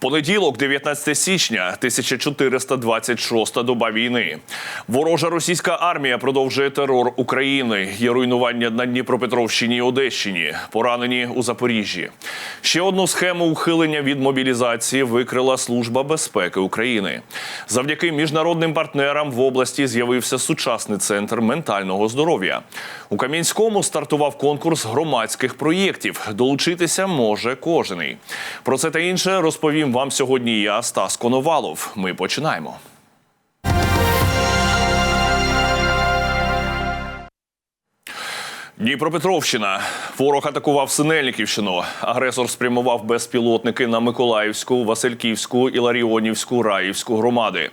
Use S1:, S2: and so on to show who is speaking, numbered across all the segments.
S1: Понеділок, 19 січня, 1426 доба війни. Ворожа російська армія продовжує терор України. Є руйнування на Дніпропетровщині і Одещині, поранені у Запоріжжі. Ще одну схему ухилення від мобілізації викрила Служба безпеки України. Завдяки міжнародним партнерам в області з'явився сучасний центр ментального здоров'я. У Кам'янському стартував конкурс громадських проєктів. Долучитися може кожний. Про це та інше розповім вам сьогодні. Я Стас Коновалов. Ми починаємо. Дніпропетровщина. Ворог атакував Синельниківщину. Агресор спрямував безпілотники на Миколаївську, Васильківську, Іларіонівську, Раївську громади.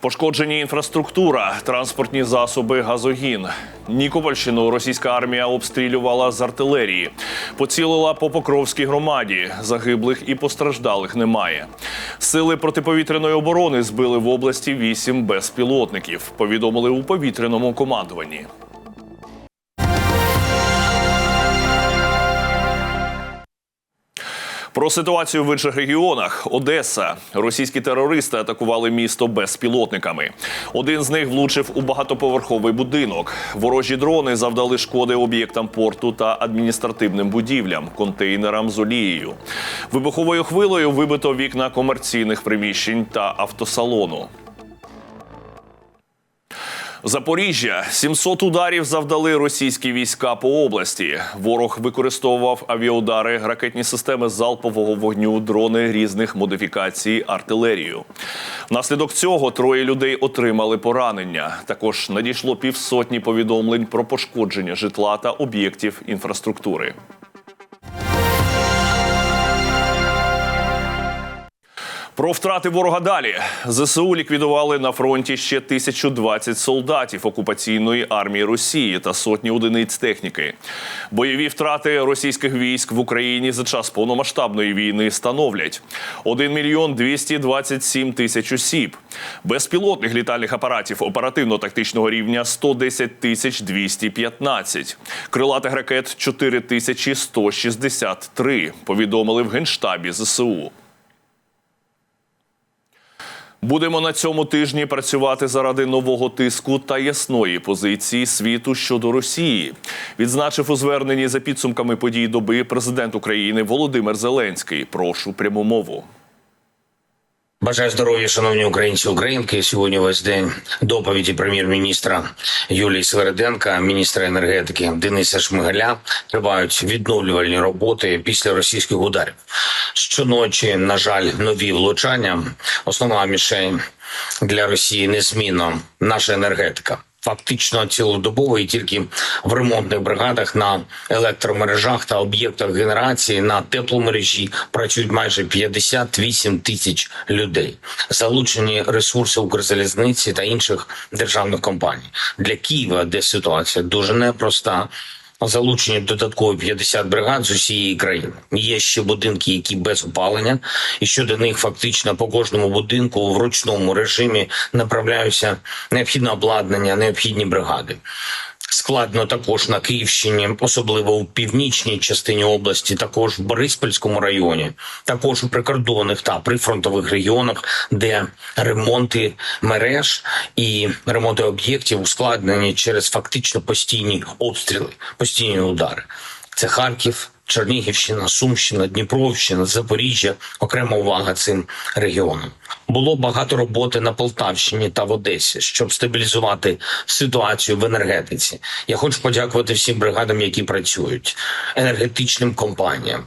S1: Пошкоджені інфраструктура, транспортні засоби, газогін. Нікопольщину російська армія обстрілювала з артилерії. Поцілила по Покровській громаді. Загиблих і постраждалих немає. Сили протиповітряної оборони збили в області вісім безпілотників. Повідомили у повітряному командуванні. Про ситуацію в інших регіонах Одеса. Російські терористи атакували місто безпілотниками. Один з них влучив у багатоповерховий будинок. Ворожі дрони завдали шкоди об'єктам порту та адміністративним будівлям, контейнерам з олією. Вибуховою хвилою вибито вікна комерційних приміщень та автосалону. Запоріжжя 700 ударів завдали російські війська по області. Ворог використовував авіаудари, ракетні системи залпового вогню, дрони різних модифікацій, артилерію. Внаслідок цього троє людей отримали поранення. Також надійшло півсотні повідомлень про пошкодження житла та об'єктів інфраструктури. Про втрати ворога далі ЗСУ ліквідували на фронті ще 1020 солдатів окупаційної армії Росії та сотні одиниць техніки. Бойові втрати російських військ в Україні за час повномасштабної війни становлять 1 мільйон 227 тисяч осіб, безпілотних літальних апаратів оперативно-тактичного рівня 110 тисяч 215, крилатих ракет 4 тисячі 163, повідомили в генштабі ЗСУ. Будемо на цьому тижні працювати заради нового тиску та ясної позиції світу щодо Росії. Відзначив у зверненні за підсумками подій доби президент України Володимир Зеленський. Прошу пряму мову.
S2: Бажаю здоров'я, шановні українці українки. Сьогодні весь день доповіді прем'єр-міністра Юлії Свереденка, міністра енергетики Дениса Шмигаля тривають відновлювальні роботи після російських ударів. Щоночі, на жаль, нові влучання. Основна мішень для Росії незмінно наша енергетика. Фактично цілодобово і тільки в ремонтних бригадах на електромережах та об'єктах генерації на тепломережі працюють майже 58 тисяч людей. Залучені ресурси Укрзалізниці та інших державних компаній для Києва, де ситуація дуже непроста. Залучені додаткові 50 бригад з усієї країни. Є ще будинки, які без опалення, і щодо них фактично по кожному будинку в ручному режимі направляються необхідне обладнання, необхідні бригади. Складно також на Київщині, особливо у північній частині області, також в Бориспільському районі, також у прикордонних та прифронтових регіонах, де ремонти мереж і ремонти об'єктів ускладнені через фактично постійні обстріли, постійні удари. Це Харків, Чернігівщина, Сумщина, Дніпровщина, Запоріжжя. Окрема увага цим регіонам. Було багато роботи на Полтавщині та в Одесі, щоб стабілізувати ситуацію в енергетиці. Я хочу подякувати всім бригадам, які працюють, енергетичним компаніям.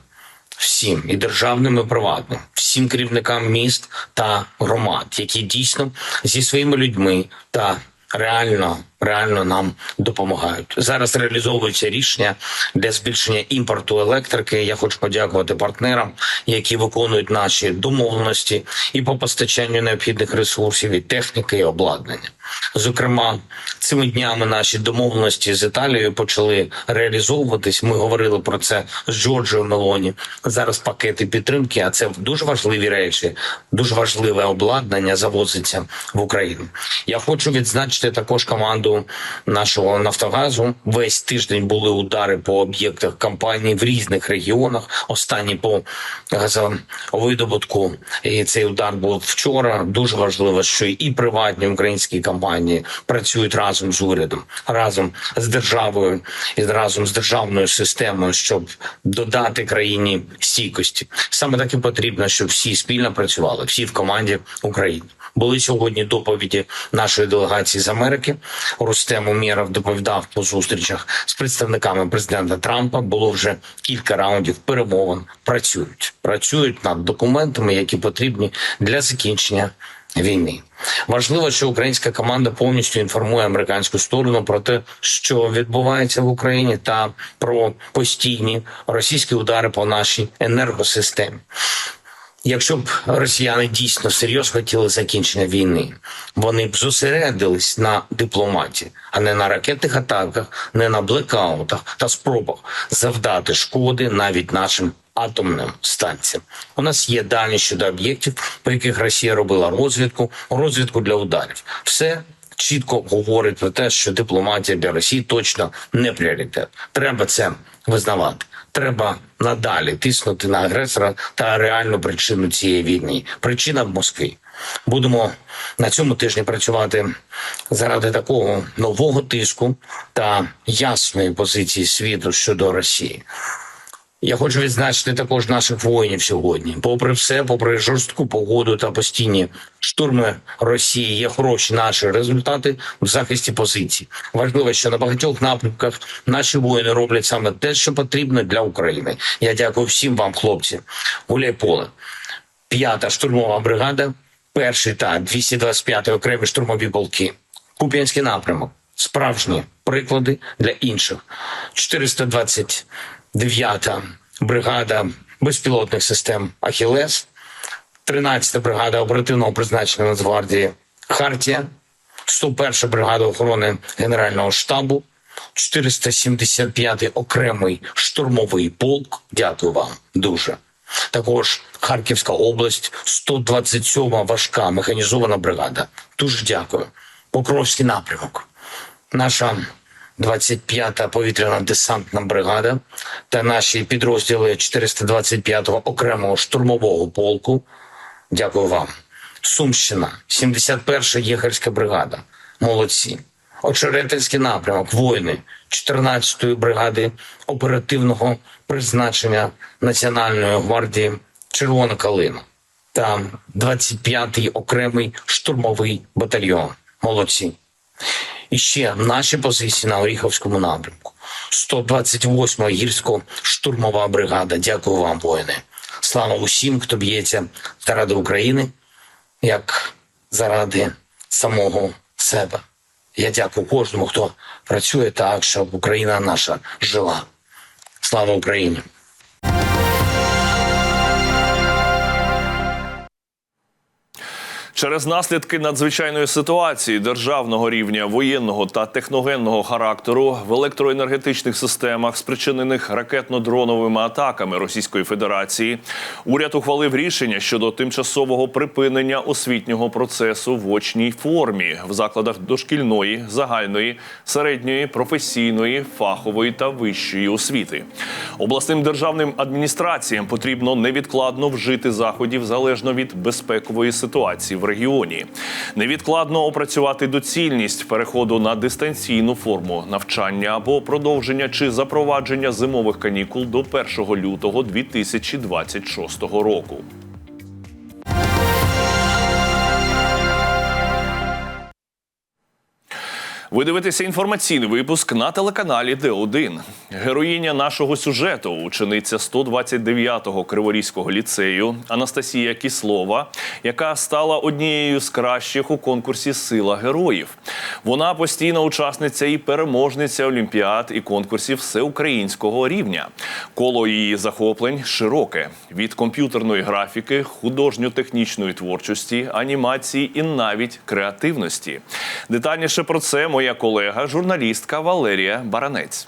S2: Всім і державним, і приватним, всім керівникам міст та громад, які дійсно зі своїми людьми та реально реально нам допомагають. Зараз реалізовуються рішення для збільшення імпорту електрики. Я хочу подякувати партнерам, які виконують наші домовленості і по постачанню необхідних ресурсів і техніки і обладнання. Зокрема, Цими днями наші домовленості з Італією почали реалізовуватись. Ми говорили про це з Джорджіо Мелоні. Зараз пакети підтримки, а це дуже важливі речі, дуже важливе обладнання завозиться в Україну. Я хочу відзначити також команду нашого Нафтогазу. Весь тиждень були удари по об'єктах компанії в різних регіонах. Останній по газовидобутку. І цей удар був вчора. Дуже важливо, що і приватні українські компанії працюють разом з урядом, разом з державою і разом з державною системою, щоб додати країні стійкості. Саме так і потрібно, щоб всі спільно працювали, всі в команді України. Були сьогодні доповіді нашої делегації з Америки. Рустем Умєров доповідав по зустрічах з представниками президента Трампа. Було вже кілька раундів перемовин. Працюють, працюють над документами, які потрібні для закінчення війни. Важливо, що українська команда повністю інформує американську сторону про те, що відбувається в Україні, та про постійні російські удари по нашій енергосистемі. Якщо б росіяни дійсно серйозно хотіли закінчення війни, вони б зосередились на дипломатії, а не на ракетних атаках, не на блекаутах та спробах завдати шкоди навіть нашим атомним станціям. У нас є дані щодо об'єктів, по яких Росія робила розвідку, розвідку для ударів. Все чітко говорить про те, що дипломатія для Росії точно не пріоритет. Треба це визнавати. Треба надалі тиснути на агресора та реальну причину цієї війни. Причина в Москві. Будемо на цьому тижні працювати заради такого нового тиску та ясної позиції світу щодо Росії. Я хочу відзначити також наших воїнів сьогодні. Попри все, попри жорстку погоду та постійні штурми Росії, є хороші наші результати в захисті позицій. Важливо, що на багатьох напрямках наші воїни роблять саме те, що потрібно для України. Я дякую всім вам, хлопці. Гуляй поле, п'ята штурмова бригада, перший та 225 окремі штурмові полки, Куп'янський напрямок. Справжні приклади для інших. 429-та бригада безпілотних систем Ахілес, 13-та бригада оперативного призначення Нацгвардії Хартія, 101-та бригада охорони Генерального штабу, 475-й окремий штурмовий полк. Дякую вам дуже. Також Харківська область, 127-ма важка механізована бригада. Дуже дякую. Покровський напрямок. Наша 25-та повітряна десантна бригада та наші підрозділи 425-го окремого штурмового полку. Дякую вам. Сумщина, 71-ша єгерська бригада. Молодці. Очеретинський напрямок, воїни 14-ї бригади оперативного призначення Національної гвардії Червона калина та 25-й окремий штурмовий батальйон. Молодці. І ще наші позиції на Оріховському напрямку. 128-ма гірсько-штурмова бригада. Дякую вам, воїни. Слава усім, хто б'ється заради України, як заради самого себе. Я дякую кожному, хто працює так, щоб Україна наша жила. Слава Україні!
S1: Через наслідки надзвичайної ситуації державного рівня воєнного та техногенного характеру в електроенергетичних системах, спричинених ракетно-дроновими атаками Російської Федерації, уряд ухвалив рішення щодо тимчасового припинення освітнього процесу в очній формі в закладах дошкільної, загальної, середньої, професійної, фахової та вищої освіти. Обласним державним адміністраціям потрібно невідкладно вжити заходів залежно від безпекової ситуації в регіоні, невідкладно опрацювати доцільність переходу на дистанційну форму навчання або продовження чи запровадження зимових канікул до 1 лютого 2026 року. Ви дивитеся інформаційний випуск на телеканалі Д1. Героїня нашого сюжету, учениця 129-го Криворізького ліцею Анастасія Кіслова, яка стала однією з кращих у конкурсі Сила героїв. Вона постійна учасниця і переможниця олімпіад і конкурсів всеукраїнського рівня. Коло її захоплень широке від комп'ютерної графіки, художньо-технічної творчості, анімації і навіть креативності. Детальніше про це моя моя колега, журналістка Валерія Баранець.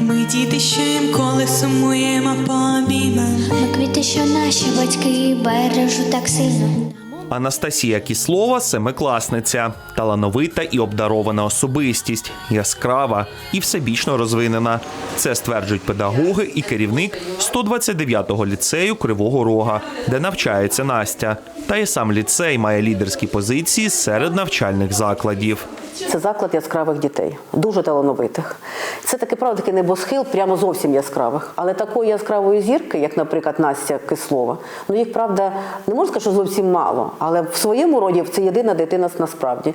S3: Ми діти, що інколи сумуємо по обіймам.
S4: Ми квіти, що наші батьки бережуть так сильно.
S5: Анастасія Кіслова семикласниця, талановита і обдарована особистість, яскрава і всебічно розвинена. Це стверджують педагоги і керівник 129-го ліцею Кривого Рога, де навчається Настя. Та і сам ліцей має лідерські позиції серед навчальних закладів.
S6: Це заклад яскравих дітей, дуже талановитих. Це таки правда такий небосхил, прямо зовсім яскравих. Але такої яскравої зірки, як, наприклад, Настя Кислова, ну їх правда не можна сказати, що зовсім мало, але в своєму роді це єдина дитина насправді.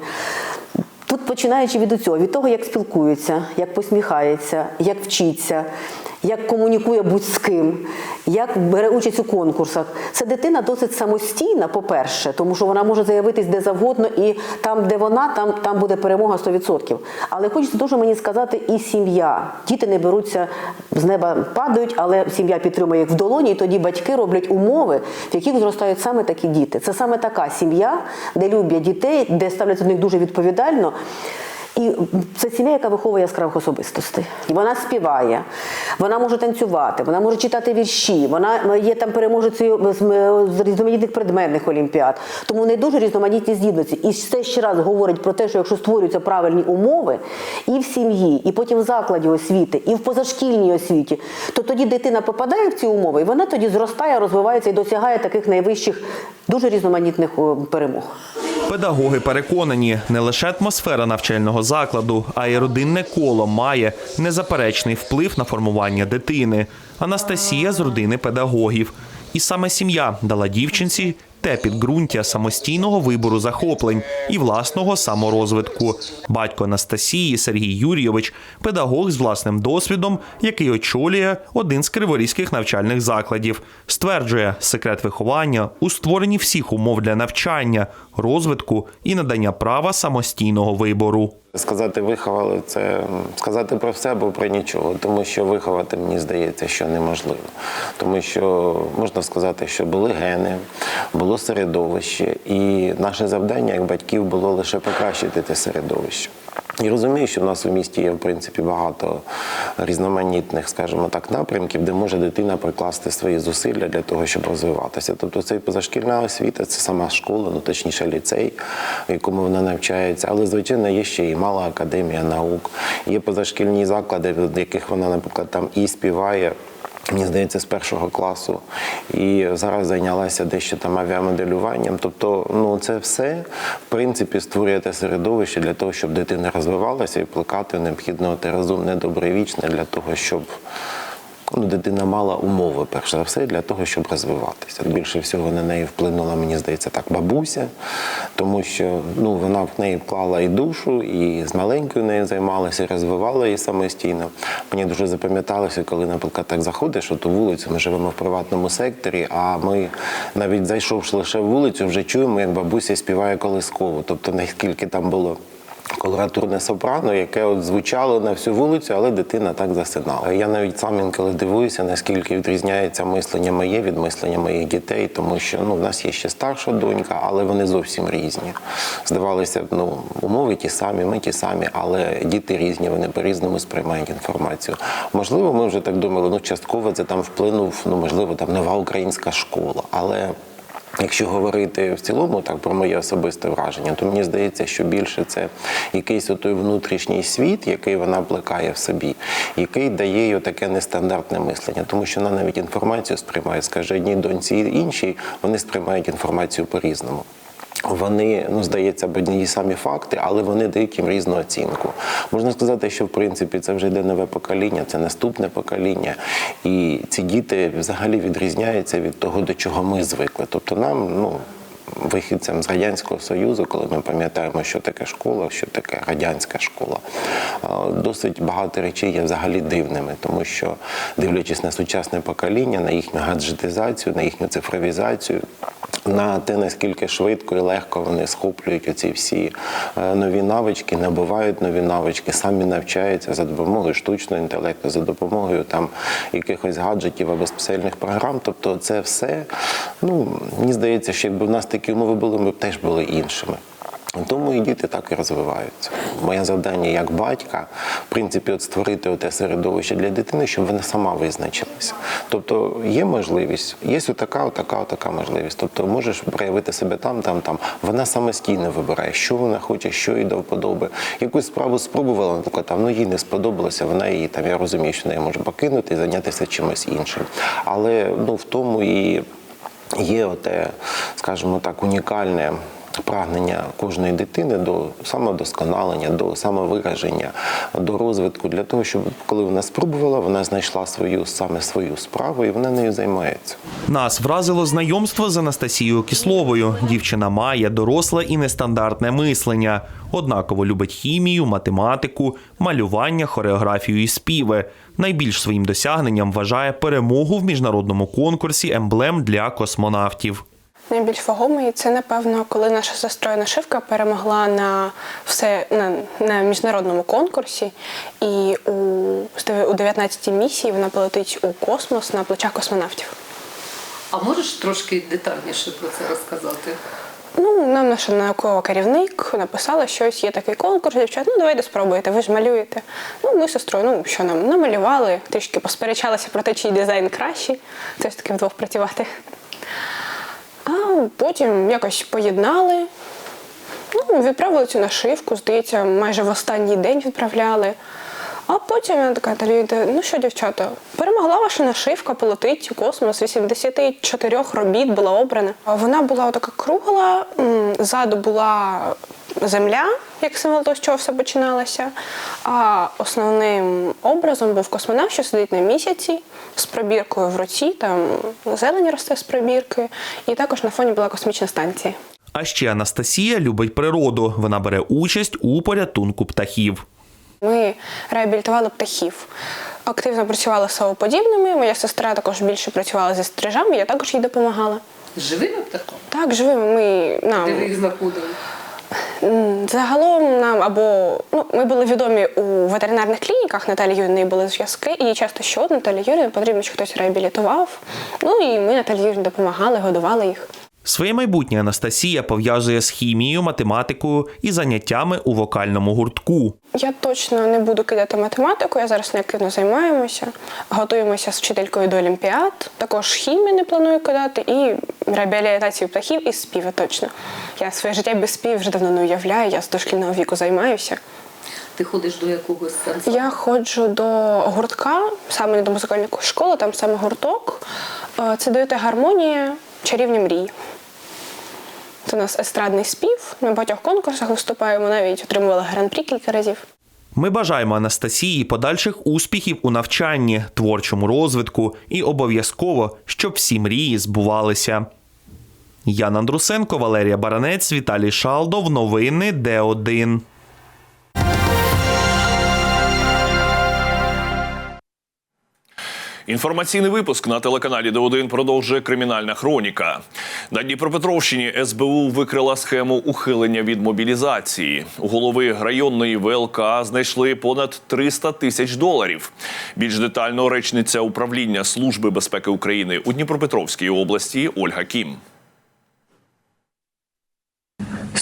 S6: Тут починаючи від цього, від того, як спілкується, як посміхається, як вчиться, як комунікує будь з ким, як бере участь у конкурсах. Це дитина досить самостійна, по-перше, тому що вона може заявитись де завгодно, і там, де вона, там, там буде перемога 100%. Але хочеться дуже мені сказати, і сім'я. Діти не беруться з неба падають, але сім'я підтримує їх в долоні, і тоді батьки роблять умови, в яких зростають саме такі діти. Це саме така сім'я, де люблять дітей, де ставляться до них дуже відповідально. І це сім'я, яка виховує яскравих особистостей. Вона співає, вона може танцювати, вона може читати вірші, вона є там переможецею з з різноманітних предметних олімпіад. Тому не дуже різноманітні здібності. І це ще раз говорить про те, що якщо створюються правильні умови і в сім'ї, і потім в закладі освіти, і в позашкільній освіті, то тоді дитина попадає в ці умови, і вона тоді зростає, розвивається і досягає таких найвищих, дуже різноманітних перемог.
S5: Педагоги переконані, не лише атмосфера навчального закладу, а й родинне коло має незаперечний вплив на формування дитини. Анастасія з родини педагогів. І саме сім'я дала дівчинці те підґрунтя самостійного вибору захоплень і власного саморозвитку. Батько Анастасії Сергій Юрійович педагог з власним досвідом, який очолює один з криворізьких навчальних закладів. Стверджує, секрет виховання у створенні всіх умов для навчання, розвитку і надання права самостійного вибору.
S7: Сказати виховали це сказати про все або про нічого, тому що виховати мені здається, що неможливо. Тому що можна сказати, що були гени, було середовище, і наше завдання як батьків було лише покращити те середовище. І розумію, що в нас у місті є в принципі багато різноманітних, скажімо так, напрямків, де може дитина прикласти свої зусилля для того, щоб розвиватися. Тобто це позашкільна освіта, це сама школа, ну точніше ліцей, в якому вона навчається. Але звичайно є ще і мала академія наук, є позашкільні заклади, в яких вона, наприклад, там і співає. Мені здається, з першого класу, і зараз зайнялася дещо там авіамоделюванням. Тобто, ну це все в принципі створює те середовище для того, щоб дитина розвивалася і плекати необхідно те розумне, добровічне для того, щоб ну, дитина мала умови, перш за все, для того, щоб розвиватися. Більше всього на неї вплинула, мені здається, так бабуся, тому що ну, вона в неї вклала і душу, і з маленькою нею займалася, і розвивала її самостійно. Мені дуже запам'яталося, коли, наприклад, так заходиш, ту вулицю, ми живемо в приватному секторі, а ми навіть зайшовши лише в вулицю, вже чуємо, як бабуся співає колискову. Тобто, наскільки там було колоратурне сопрано, яке от звучало на всю вулицю, але дитина так засинала. Я навіть сам інколи дивуюся, наскільки відрізняється мислення моє від мислення моїх дітей, тому що ну в нас є ще старша донька, але вони зовсім різні. Здавалося б, ну умови ті самі, ми ті самі, але діти різні, вони по-різному сприймають інформацію. Можливо, ми вже так думали, ну частково це там вплинув, ну можливо, там нова українська школа, але. Якщо говорити в цілому так про моє особисте враження, то мені здається, що більше це якийсь отой внутрішній світ, який вона плекає в собі, який дає їй таке нестандартне мислення, тому що вона навіть інформацію сприймає, скаже одній доньці іншій, вони сприймають інформацію по-різному. Вони, ну здається, б одні самі факти, але вони дають їм різну оцінку. Можна сказати, що в принципі це вже йде нове покоління, це наступне покоління, і ці діти взагалі відрізняються від того, до чого ми звикли. Тобто нам, ну. Вихідцям з радянського союзу, коли ми пам'ятаємо, що таке школа, що таке радянська школа, досить багато речей є взагалі дивними, тому що дивлячись на сучасне покоління, на їхню гаджетизацію, на їхню цифровізацію, на те, наскільки швидко і легко вони схоплюють оці всі е, нові навички, набувають нові навички, самі навчаються за допомогою штучного інтелекту, за допомогою там якихось гаджетів або спеціальних програм. Тобто, це все, ну мені здається, що якби в нас такі умови були, ми б теж були іншими. Тому і діти так і розвиваються. Моє завдання як батька, в принципі, от створити те середовище для дитини, щоб вона сама визначилася. Тобто є можливість, є отака, отака, отака можливість. Тобто можеш проявити себе там, там, там. Вона самостійно вибирає, що вона хоче, що їй до вподоби. Якусь справу спробувала, наприклад, там, ну їй не сподобалося, вона її там, я розумію, що неї може покинути і зайнятися чимось іншим. Але ну, в тому і є оте, скажімо так, унікальне. Прагнення кожної дитини до самодосконалення, до самовираження, до розвитку для того, щоб коли вона спробувала, вона знайшла свою саме свою справу і вона нею займається.
S5: Нас вразило знайомство з Анастасією Кисловою. Дівчина має доросле і нестандартне мислення. Однаково любить хімію, математику, малювання, хореографію і співи. Найбільш своїм досягненням вважає перемогу в міжнародному конкурсі емблем для космонавтів.
S8: Найбільш вагомий це, напевно, коли наша сестра нашивка перемогла на все на, на міжнародному конкурсі, і у, у 19-й місії вона полетить у космос на плечах космонавтів.
S9: А можеш трошки детальніше про це розказати?
S8: Ну, нам наша наукова керівник написала щось, є такий конкурс, дівчат, ну давайте спробуйте, ви ж малюєте. Ну, ми з сестрою, ну що нам, намалювали, трішки посперечалися про те, чий дизайн кращий. Це ж таки вдвох працювати. Потім якось поєднали. Ну, відправили цю нашивку, здається, майже в останній день відправляли. А потім я така Таліда, ну що, дівчата, перемогла ваша нашивка, полетить у космос. 84 робіт була обрана. Вона була така кругла, ззаду була земля, як символ того, з чого все починалося. А основним образом був космонавт, що сидить на місяці з пробіркою в руці, там зелень росте з пробірки, і також на фоні була космічна станція.
S5: А ще Анастасія любить природу. Вона бере участь у порятунку птахів.
S8: Ми реабілітували птахів. Активно працювали з совоподібними. Моя сестра також більше працювала зі стрижами, я також їй допомагала.
S9: Живими птахами?
S8: Так, живими ми
S9: Де ви
S8: нам
S9: їх знаходили?
S8: Загалом нам або ну ми були відомі у ветеринарних клініках. Наталі Юрівни були зв'язки, і часто що Наталі Юрівні потрібно, щоб хтось реабілітував. Ну і ми Наталі Юрівні допомагали, годували їх.
S5: Своє майбутнє Анастасія пов'язує з хімією, математикою і заняттями у вокальному гуртку.
S8: Я точно не буду кидати математику. Я зараз неактивно займаємося, готуємося з вчителькою до олімпіад. Також хімію не планую кидати і реабілітацію птахів і співи точно. Я своє життя без співів вже давно не уявляю. Я з дошкільного віку займаюся.
S9: Ти ходиш до якогось сенсу?
S8: Я ходжу до гуртка, саме не до музикальної школи, там саме гурток. Е, Це даєте гармонія, чарівні мрії. Це у нас естрадний спів. Ми в багатьох конкурсах виступаємо, навіть отримували гран-прі кілька разів.
S5: Ми бажаємо Анастасії подальших успіхів у навчанні, творчому розвитку і обов'язково, щоб всі мрії збувалися. Ян Андрусенко, Валерія Баранець, Віталій Шалдов. Новини Д1.
S1: Інформаційний випуск на телеканалі Д1 продовжує кримінальна хроніка. На Дніпропетровщині СБУ викрила схему ухилення від мобілізації. У голови районної ВЛК знайшли понад 300 тисяч доларів. Більш детально речниця управління Служби безпеки України у Дніпропетровській області Ольга Кім.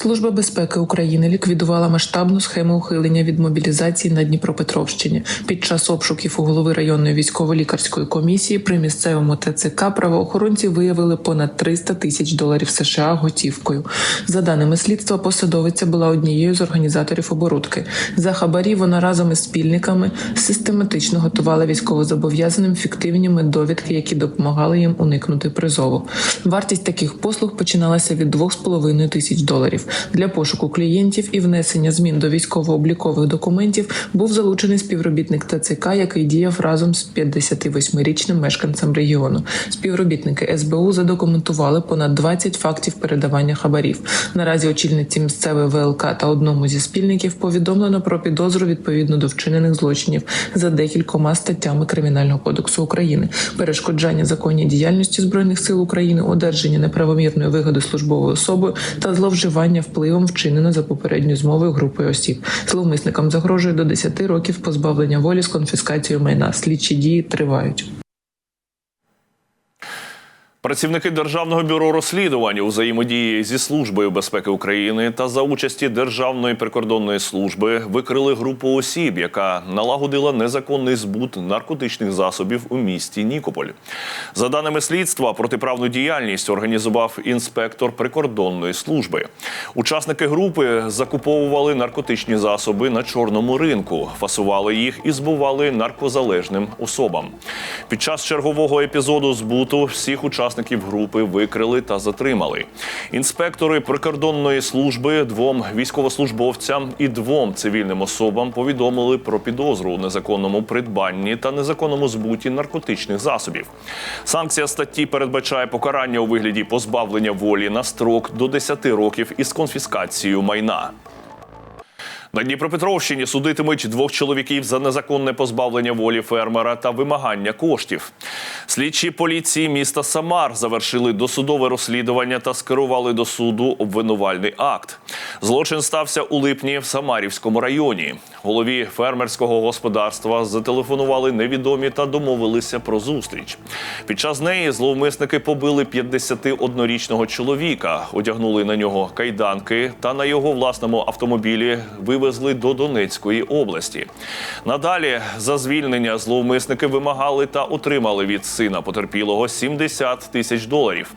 S10: Служба безпеки України ліквідувала масштабну схему ухилення від мобілізації на Дніпропетровщині. Під час обшуків у голови районної військово-лікарської комісії при місцевому ТЦК правоохоронці виявили понад 300 тисяч доларів США готівкою. За даними слідства, посадовиця була однією з організаторів оборудки. За хабарі вона разом із спільниками систематично готувала військовозобов'язаним фіктивні меддовідки, які допомагали їм уникнути призову. Вартість таких послуг починалася від 2,5 тисяч доларів. Для пошуку клієнтів і внесення змін до військово-облікових документів був залучений співробітник ТЦК, який діяв разом з 58-річним мешканцем регіону. Співробітники СБУ задокументували понад 20 фактів передавання хабарів. Наразі очільниці місцевої ВЛК та одному зі спільників повідомлено про підозру відповідно до вчинених злочинів за декількома статтями Кримінального кодексу України: перешкоджання законній діяльності збройних сил України, одержання неправомірної вигоди службовою особою та зловживання впливом вчинено за попередньою змовою групи осіб. Зловмисникам загрожує до 10 років позбавлення волі з конфіскацією майна. Слідчі дії тривають.
S1: Працівники Державного бюро розслідувань у взаємодії зі службою безпеки України та за участі Державної прикордонної служби викрили групу осіб, яка налагодила незаконний збут наркотичних засобів у місті Нікополь. За даними слідства, протиправну діяльність організував інспектор прикордонної служби. Учасники групи закуповували наркотичні засоби на чорному ринку, фасували їх і збували наркозалежним особам. Під час чергового епізоду збуту всіх учасників групи викрили та затримали. Інспектори прикордонної служби двом військовослужбовцям і двом цивільним особам повідомили про підозру у незаконному придбанні та незаконному збуті наркотичних засобів. Санкція статті передбачає покарання у вигляді позбавлення волі на строк до 10 років із конфіскацією майна. На Дніпропетровщині судитимуть двох чоловіків за незаконне позбавлення волі фермера та вимагання коштів. Слідчі поліції міста Самар завершили досудове розслідування та скерували до суду обвинувальний акт. Злочин стався у липні в Самарівському районі. Голові фермерського господарства зателефонували невідомі та домовилися про зустріч. Під час неї зловмисники побили 51-річного чоловіка, одягнули на нього кайданки та на його власному автомобілі вивезли до Донецької області. Надалі за звільнення зловмисники вимагали та отримали від сина потерпілого 70 тисяч доларів.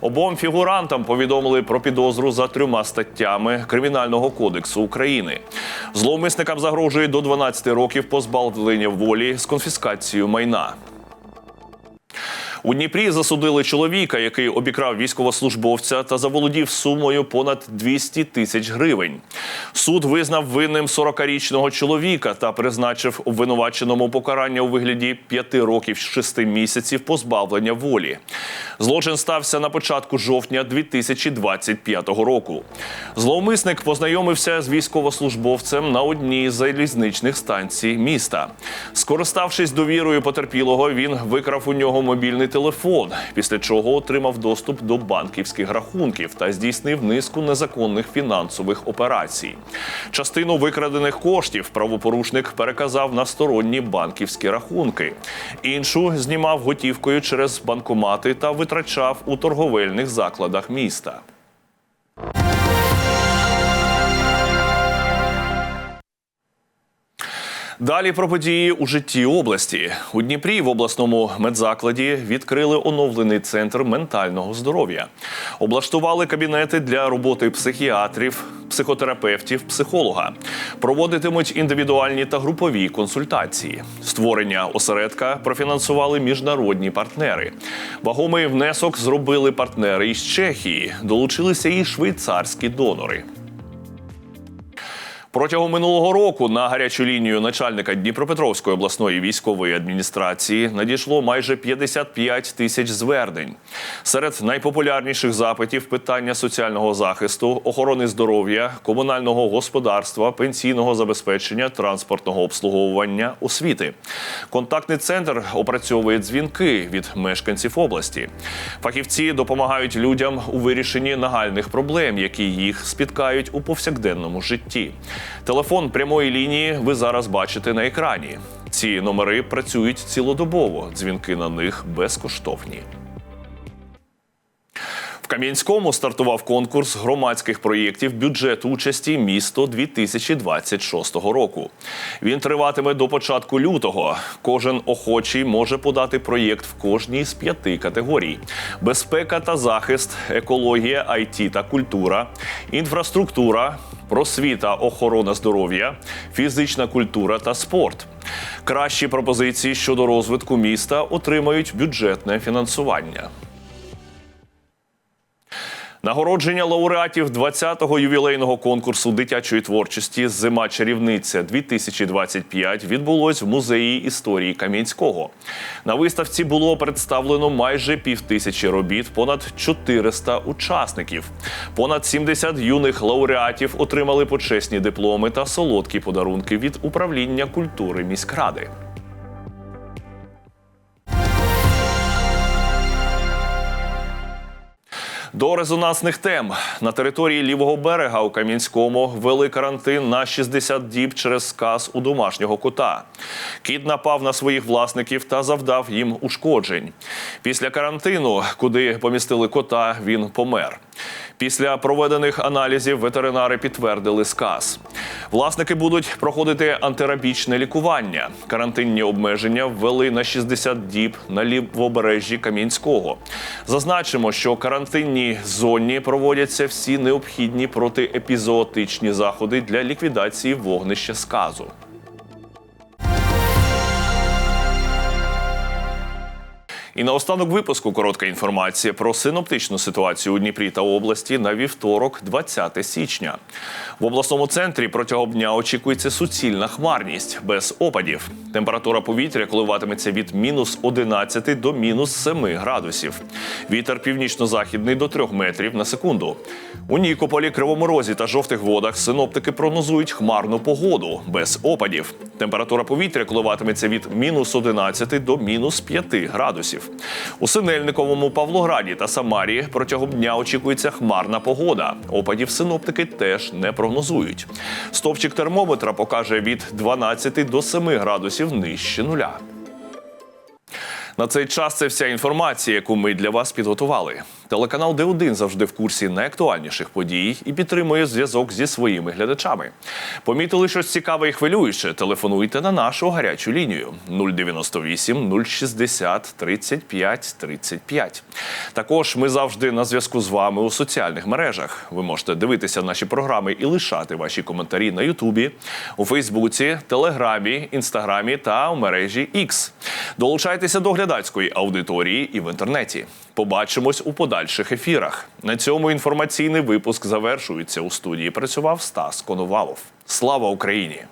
S1: Обом фігурантам повідомили про підозру за трьома статтями Кримінального кодексу України. Зловмисникам загрожує до 12 років позбавлення волі з конфіскацією майна. У Дніпрі засудили чоловіка, який обікрав військовослужбовця та заволодів сумою понад 200 тисяч гривень. Суд визнав винним 40-річного чоловіка та призначив обвинуваченому покарання у вигляді 5 років 6 місяців позбавлення волі. Злочин стався на початку жовтня 2025 року. Зловмисник познайомився з військовослужбовцем на одній з залізничних станцій міста. Скориставшись довірою потерпілого, він викрав у нього мобільний телефон, після чого отримав доступ до банківських рахунків та здійснив низку незаконних фінансових операцій. Частину викрадених коштів правопорушник переказав на сторонні банківські рахунки. Іншу знімав готівкою через банкомати та витрачав у торговельних закладах міста. Далі про події у житті області у Дніпрі в обласному медзакладі відкрили оновлений центр ментального здоров'я. Облаштували кабінети для роботи психіатрів, психотерапевтів, психолога. Проводитимуть індивідуальні та групові консультації. Створення осередка профінансували міжнародні партнери. Вагомий внесок зробили партнери із Чехії. Долучилися і швейцарські донори. Протягом минулого року на гарячу лінію начальника Дніпропетровської обласної військової адміністрації надійшло майже 55 тисяч звернень. Серед найпопулярніших запитів питання соціального захисту, охорони здоров'я, комунального господарства, пенсійного забезпечення, транспортного обслуговування, освіти. Контактний центр опрацьовує дзвінки від мешканців області. Фахівці допомагають людям у вирішенні нагальних проблем, які їх спіткають у повсякденному житті. Телефон прямої лінії ви зараз бачите на екрані. Ці номери працюють цілодобово. Дзвінки на них безкоштовні. Кам'янському стартував конкурс громадських проєктів бюджет участі місто 2026 року. Він триватиме до початку лютого. Кожен охочий може подати проєкт в кожній з п'яти категорій: безпека та захист, екологія, IT та культура, інфраструктура, просвіта, охорона здоров'я, фізична культура та спорт. Кращі пропозиції щодо розвитку міста отримають бюджетне фінансування. Нагородження лауреатів 20-го ювілейного конкурсу дитячої творчості Зима чарівниця 2025 відбулось в музеї історії Кам'янського. На виставці було представлено майже півтисячі робіт, понад 400 учасників. Понад 70 юних лауреатів отримали почесні дипломи та солодкі подарунки від управління культури міськради. До резонансних тем на території лівого берега у Кам'янському ввели карантин на 60 діб через сказ у домашнього кота. Кіт напав на своїх власників та завдав їм ушкоджень. Після карантину, куди помістили кота, він помер. Після проведених аналізів ветеринари підтвердили сказ. Власники будуть проходити антирабічне лікування. Карантинні обмеження ввели на 60 діб на лівобережжі Кам'янського. Зазначимо, що карантинній зоні проводяться всі необхідні протиепізоотичні заходи для ліквідації вогнища сказу. І наостанок випуску коротка інформація про синоптичну ситуацію у Дніпрі та області на вівторок, 20 січня. В обласному центрі протягом дня очікується суцільна хмарність без опадів. Температура повітря коливатиметься від мінус 11 до мінус 7 градусів. Вітер північно-західний до 3 метрів на секунду. У Нікополі, Кривому Розі та жовтих водах синоптики прогнозують хмарну погоду без опадів. Температура повітря коливатиметься від мінус 11 до мінус 5 градусів. У Синельниковому, Павлограді та Самарі протягом дня очікується хмарна погода. Опадів синоптики теж не прогнозують. Стопчик термометра покаже від 12 до 7 градусів нижче нуля. На цей час це вся інформація, яку ми для вас підготували. Телеканал Д1 завжди в курсі найактуальніших подій і підтримує зв'язок зі своїми глядачами. Помітили щось цікаве і хвилююче? Телефонуйте на нашу гарячу лінію 098 060 35 35. Також ми завжди на зв'язку з вами у соціальних мережах. Ви можете дивитися наші програми і лишати ваші коментарі на Ютубі, у Фейсбуці, Телеграмі, Інстаграмі та у мережі X. Долучайтеся до глядацької аудиторії і в інтернеті. Побачимось у подальших ефірах. На цьому інформаційний випуск завершується. У студії працював Стас Коновалов. Слава Україні!